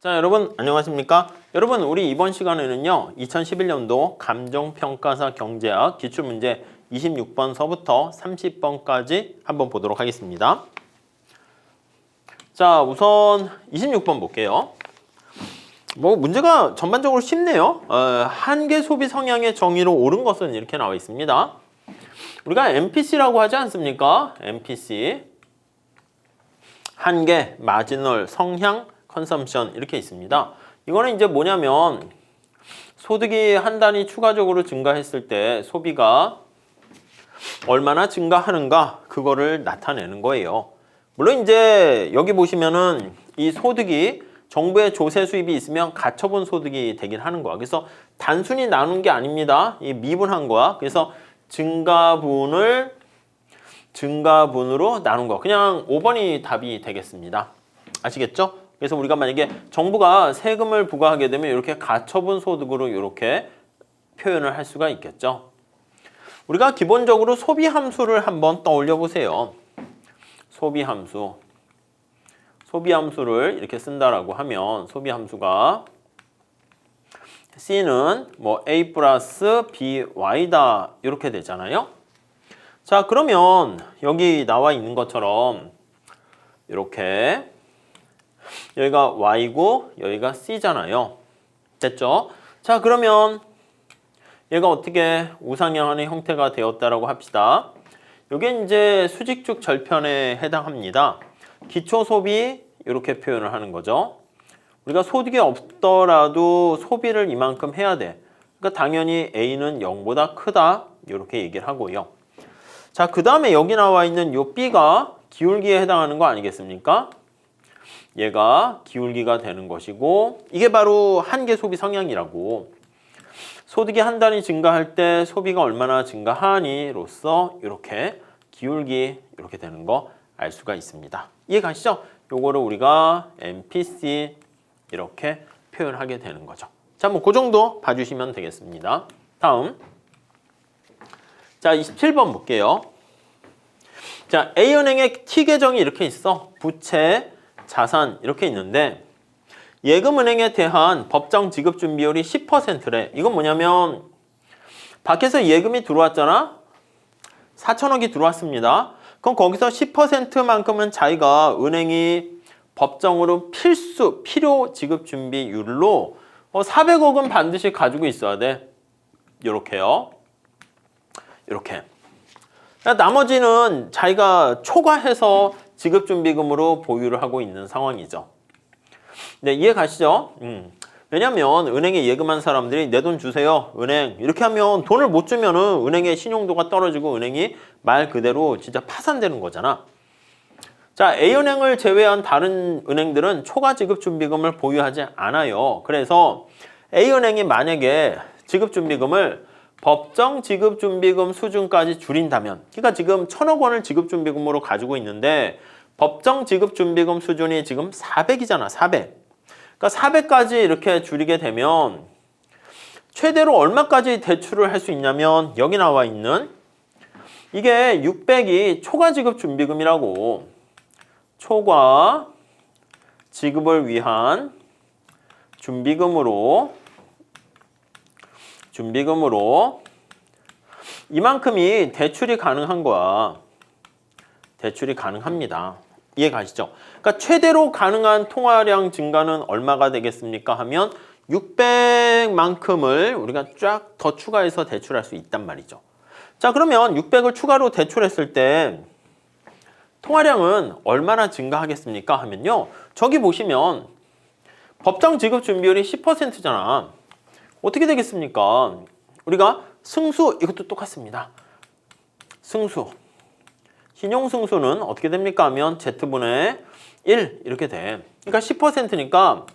자 여러분 안녕하십니까? 여러분 우리 이번 시간에는요 2011년도 감정평가사 경제학 기출문제 26번서부터 30번까지 한번 보도록 하겠습니다. 자 우선 26번 볼게요. 뭐 문제가 전반적으로 쉽네요. 어, 한계 소비 성향의 정의로 옳은 것은 이렇게 나와 있습니다. 우리가 MPC라고 하지 않습니까? MPC 한계, 마지널, 성향, 컨섬션 이렇게 있습니다. 이거는 이제 뭐냐면 소득이 한 단위 추가적으로 증가했을 때 소비가 얼마나 증가하는가 그거를 나타내는 거예요. 물론 이제 여기 보시면은 이 소득이 정부의 조세 수입이 있으면 가처분 소득이 되긴 하는 거야. 그래서 단순히 나눈 게 아닙니다. 이 미분한 거야. 그래서 증가분을 증가분으로 나눈 거. 그냥 5번이 답이 되겠습니다. 아시겠죠? 그래서 우리가 만약에 정부가 세금을 부과하게 되면 이렇게 가처분 소득으로 이렇게 표현을 할 수가 있겠죠. 우리가 기본적으로 소비 함수를 한번 떠올려 보세요. 소비 함수. 소비 함수를 이렇게 쓴다라고 하면 소비 함수가 C는 뭐 A 플러스 BY다 이렇게 되잖아요. 자 그러면 여기 나와 있는 것처럼 이렇게 여기가 Y고 여기가 C잖아요. 됐죠? 자 그러면 얘가 어떻게 우상향하는 형태가 되었다라고 합시다. 이게 이제 수직축 절편에 해당합니다. 기초 소비 이렇게 표현을 하는 거죠. 우리가 소득이 없더라도 소비를 이만큼 해야 돼. 그러니까 당연히 A는 0보다 크다 이렇게 얘기를 하고요. 자, 그 다음에 여기 나와 있는 요 B가 기울기에 해당하는 거 아니겠습니까? 얘가 기울기가 되는 것이고 이게 바로 한계 소비 성향이라고 소득이 한 단위 증가할 때 소비가 얼마나 증가하니로서 이렇게 기울기 이렇게 되는 거 알 수가 있습니다. 이해 가시죠? 요거를 우리가 MPC 이렇게 표현하게 되는 거죠. 자, 뭐 그 정도 봐주시면 되겠습니다. 다음 자, 27번 볼게요. 자, A은행의 T 계정이 이렇게 있어. 부채, 자산 이렇게 있는데 예금은행에 대한 법정 지급 준비율이 10%래. 이건 뭐냐면 밖에서 예금이 들어왔잖아. 4천억이 들어왔습니다. 그럼 거기서 10%만큼은 자기가 은행이 법정으로 필수 필요 지급 준비율로 400억은 반드시 가지고 있어야 돼. 이렇게요. 이렇게. 나머지는 자기가 초과해서 지급준비금으로 보유를 하고 있는 상황이죠. 네, 이해 가시죠? 음. 왜냐면 은행에 예금한 사람들이 내 돈 주세요. 은행. 이렇게 하면 돈을 못 주면은 은행의 신용도가 떨어지고 은행이 말 그대로 진짜 파산되는 거잖아. 자, A은행을 제외한 다른 은행들은 초과 지급 준비금을 보유하지 않아요. 그래서 A은행이 만약에 지급 준비금을 법정 지급 준비금 수준까지 줄인다면 그러니까 지금 천억 원을 지급 준비금으로 가지고 있는데 법정 지급 준비금 수준이 지금 400이잖아. 400. 그러니까 400까지 이렇게 줄이게 되면 최대로 얼마까지 대출을 할 수 있냐면 여기 나와 있는 이게 600이 초과 지급 준비금이라고 초과 지급을 위한 준비금으로 준비금으로 이만큼이 대출이 가능한 거야. 대출이 가능합니다. 이해 가시죠? 그러니까 최대로 가능한 통화량 증가는 얼마가 되겠습니까? 하면 600만큼을 우리가 쫙 더 추가해서 대출할 수 있단 말이죠. 자, 그러면 600을 추가로 대출했을 때 통화량은 얼마나 증가하겠습니까? 하면요. 저기 보시면 법정 지급 준비율이 10%잖아. 어떻게 되겠습니까? 우리가 승수 이것도 똑같습니다. 승수 신용승수는 어떻게 됩니까? 하면 Z분의 1 이렇게 돼. 그러니까 10%니까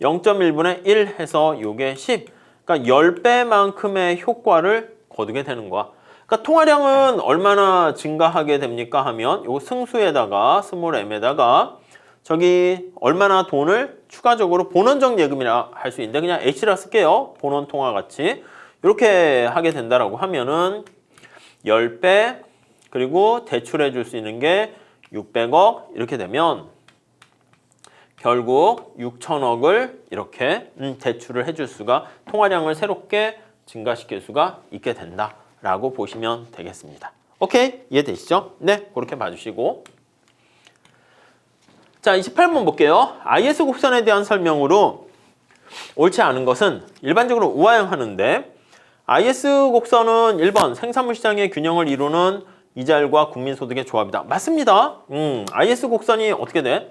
0.1분의 1 해서 요게 10. 그러니까 10배만큼의 효과를 거두게 되는 거야. 그러니까 통화량은 얼마나 증가하게 됩니까? 하면 요 승수에다가 스몰 m에다가 저기 얼마나 돈을 추가적으로 본원적 예금이라 할 수 있는데 그냥 H라 쓸게요. 본원 통화 같이. 이렇게 하게 된다라고 하면은 10배 그리고 대출해 줄 수 있는 게 600억 이렇게 되면 결국 6천억을 이렇게 음, 대출을 해줄 수가 통화량을 새롭게 증가시킬 수가 있게 된다라고 보시면 되겠습니다. 오케이 이해되시죠? 네 그렇게 봐주시고 자 28번 볼게요. IS 곡선에 대한 설명으로 옳지 않은 것은 일반적으로 우아형하는데 IS 곡선은 1번 생산물 시장의 균형을 이루는 이자율과 국민소득의 조합이다. 맞습니다. 음, IS 곡선이 어떻게 돼?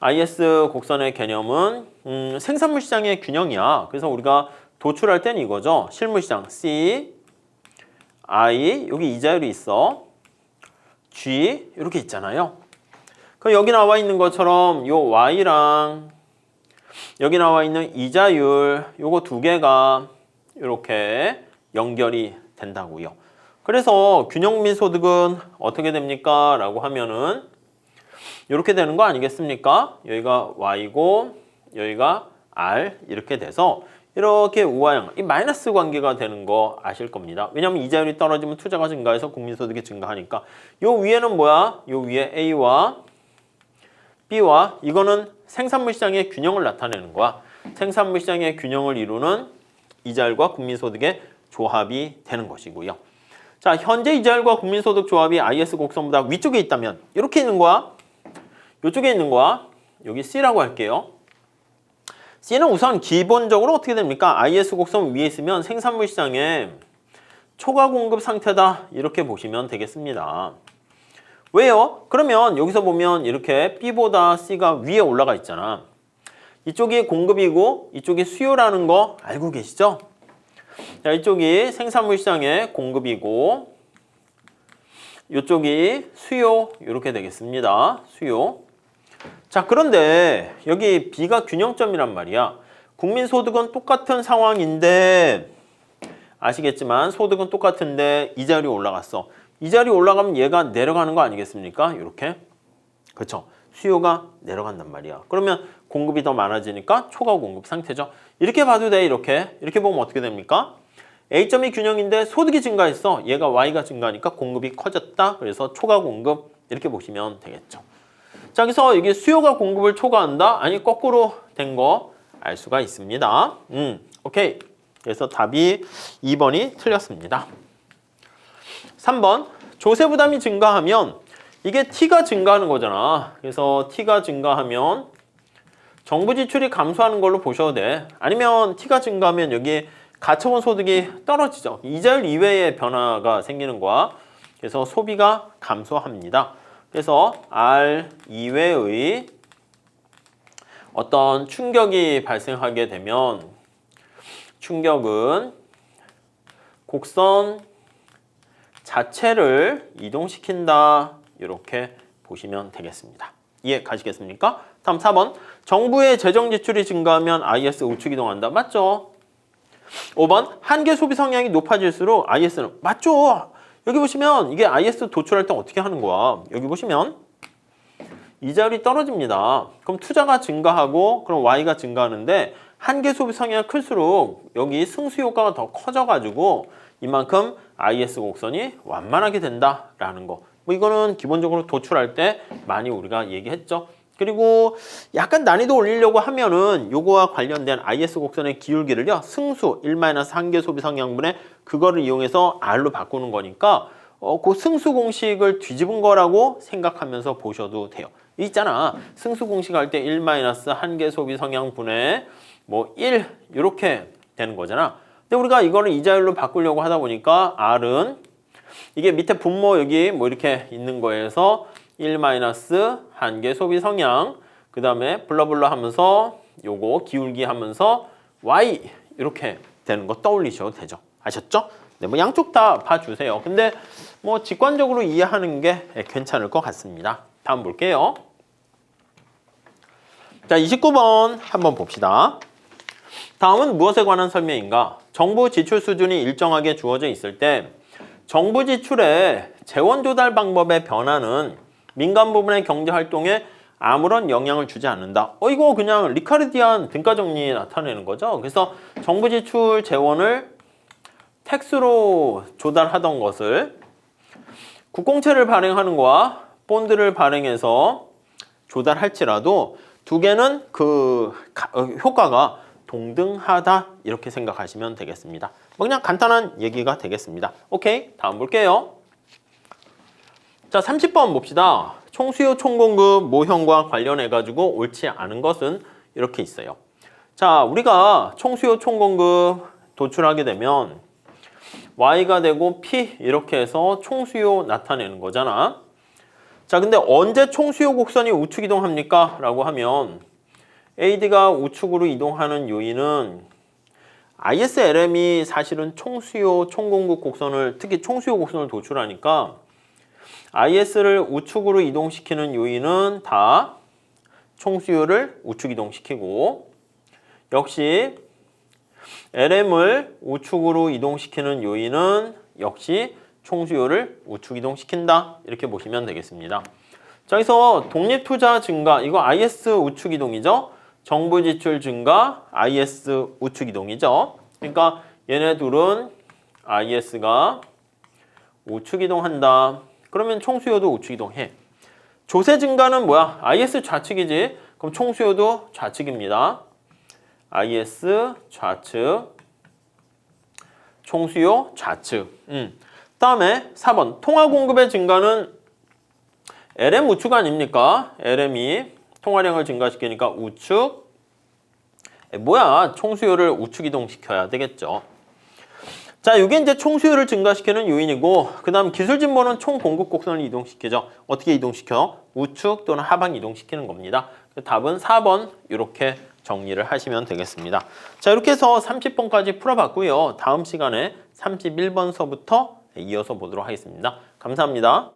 IS 곡선의 개념은 음, 생산물 시장의 균형이야. 그래서 우리가 도출할 때는 이거죠. 실물 시장 C, I 여기 이자율이 있어. G 이렇게 있잖아요. 그럼 여기 나와 있는 것처럼 요 Y랑 여기 나와 있는 이자율 요거 두 개가 이렇게 연결이 된다고요. 그래서 균형민 소득은 어떻게 됩니까? 라고 하면은 이렇게 되는 거 아니겠습니까? 여기가 Y고 여기가 R 이렇게 돼서 이렇게 우하형, 이 마이너스 관계가 되는 거 아실 겁니다. 왜냐하면 이자율이 떨어지면 투자가 증가해서 국민소득이 증가하니까 요 위에는 뭐야? 요 위에 A와 B와 이거는 생산물 시장의 균형을 나타내는 거야. 생산물 시장의 균형을 이루는 이자율과 국민소득의 조합이 되는 것이고요. 자, 현재 이자율과 국민소득 조합이 IS 곡선보다 위쪽에 있다면 이렇게 있는 거야. 이쪽에 있는 거야. 여기 C라고 할게요. C는 우선 기본적으로 어떻게 됩니까? IS 곡선 위에 있으면 생산물 시장에 초과 공급 상태다. 이렇게 보시면 되겠습니다. 왜요? 그러면 여기서 보면 이렇게 B보다 C가 위에 올라가 있잖아. 이쪽이 공급이고 이쪽이 수요라는 거 알고 계시죠? 자, 이쪽이 생산물 시장의 공급이고 이쪽이 수요 이렇게 되겠습니다. 수요. 자, 그런데 여기 B가 균형점이란 말이야. 국민 소득은 똑같은 상황인데 아시겠지만 소득은 똑같은데 이자율이 올라갔어. 이자율이 올라가면 얘가 내려가는 거 아니겠습니까? 이렇게. 그렇죠. 수요가 내려간단 말이야. 그러면 공급이 더 많아지니까 초과 공급 상태죠. 이렇게 봐도 돼. 이렇게. 이렇게 보면 어떻게 됩니까? A점이 균형인데 소득이 증가했어. 얘가 Y가 증가하니까 공급이 커졌다. 그래서 초과 공급 이렇게 보시면 되겠죠. 자, 그래서 이게 수요가 공급을 초과한다? 아니, 거꾸로 된 거 알 수가 있습니다. 음, 오케이. 그래서 답이 2번이 틀렸습니다. 3번. 조세 부담이 증가하면 이게 T가 증가하는 거잖아. 그래서 T가 증가하면 정부 지출이 감소하는 걸로 보셔도 돼. 아니면 T가 증가하면 여기 가처분 소득이 떨어지죠. 이자율 이외의 변화가 생기는 거야. 그래서 소비가 감소합니다. 그래서 R 이외의 어떤 충격이 발생하게 되면 충격은 곡선 자체를 이동시킨다. 이렇게 보시면 되겠습니다. 이해 가시겠습니까? 다음 4번. 정부의 재정 지출이 증가하면 IS 우측 이동한다. 맞죠? 5번. 한계 소비 성향이 높아질수록 IS는 맞죠? 여기 보시면 이게 IS 도출할 때 어떻게 하는 거야? 여기 보시면 이자율이 떨어집니다. 그럼 투자가 증가하고 그럼 Y가 증가하는데 한계 소비 성향이 클수록 여기 승수 효과가 더 커져가지고 이만큼 IS 곡선이 완만하게 된다라는 거. 뭐 이거는 기본적으로 도출할 때 많이 우리가 얘기했죠. 그리고 약간 난이도 올리려고 하면은 요거와 관련된 IS 곡선의 기울기를요. 승수 1-한계 소비 성향분의 그거를 이용해서 R로 바꾸는 거니까 어, 그 승수 공식을 뒤집은 거라고 생각하면서 보셔도 돼요. 있잖아. 승수 공식 할 때 1-한계 소비 성향 분의 뭐 1 이렇게 되는 거잖아. 근데 우리가 이거를 이자율로 바꾸려고 하다 보니까 R은 이게 밑에 분모 여기 뭐 이렇게 있는 거에서 1 한계 소비 성향 그 다음에 블러블러 하면서 요거 기울기 하면서 Y 이렇게 되는 거 떠올리셔도 되죠. 아셨죠? 네, 뭐 양쪽 다 봐주세요. 근데 뭐 직관적으로 이해하는 게 괜찮을 것 같습니다. 다음 볼게요. 자, 29번 한번 봅시다. 다음은 무엇에 관한 설명인가? 정부 지출 수준이 일정하게 주어져 있을 때 정부 지출의 재원 조달 방법의 변화는 민간 부분의 경제 활동에 아무런 영향을 주지 않는다. 어 이거 그냥 리카르디안 등가 정리 나타내는 거죠. 그래서 정부 지출 재원을 텍스로 조달하던 것을 국공채를 발행하는 거와 본드를 발행해서 조달할지라도 두 개는 그 가- 어, 효과가 동등하다 이렇게 생각하시면 되겠습니다. 뭐 그냥 간단한 얘기가 되겠습니다. 오케이 다음 볼게요. 자 30번 봅시다. 총수요 총공급 모형과 관련해 가지고 옳지 않은 것은 이렇게 있어요. 자 우리가 총수요 총공급 도출하게 되면 y가 되고 p 이렇게 해서 총수요 나타내는 거잖아. 자 근데 언제 총수요 곡선이 우측 이동합니까? 라고 하면 AD가 우측으로 이동하는 요인은 ISLM이 사실은 총수요 총공급 곡선을 특히 총수요 곡선을 도출하니까 IS를 우측으로 이동시키는 요인은 다 총수요를 우측 이동시키고 역시 LM을 우측으로 이동시키는 요인은 역시 총수요를 우측 이동시킨다 이렇게 보시면 되겠습니다. 자, 여기서 독립투자 증가 이거 IS 우측 이동이죠. 정부 지출 증가 IS 우측 이동이죠. 그러니까 얘네 둘은 IS가 우측 이동한다. 그러면 총수요도 우측 이동해. 조세 증가는 뭐야? IS 좌측이지. 그럼 총수요도 좌측입니다. IS 좌측, 총수요 좌측. 음. 다음에 4번 통화 공급의 증가는 LM 우측 아닙니까? LM이 통화량을 증가시키니까 우측. 에, 뭐야? 총수요를 우측 이동시켜야 되겠죠. 자, 이게 이제 총수요를 증가시키는 요인이고, 그 다음 기술 진보는 총 공급 곡선을 이동시키죠. 어떻게 이동시켜? 우측 또는 하방 이동시키는 겁니다. 그 답은 4번 이렇게 정리를 하시면 되겠습니다. 자, 이렇게 해서 30번까지 풀어봤고요. 다음 시간에 31번서부터 이어서 보도록 하겠습니다. 감사합니다.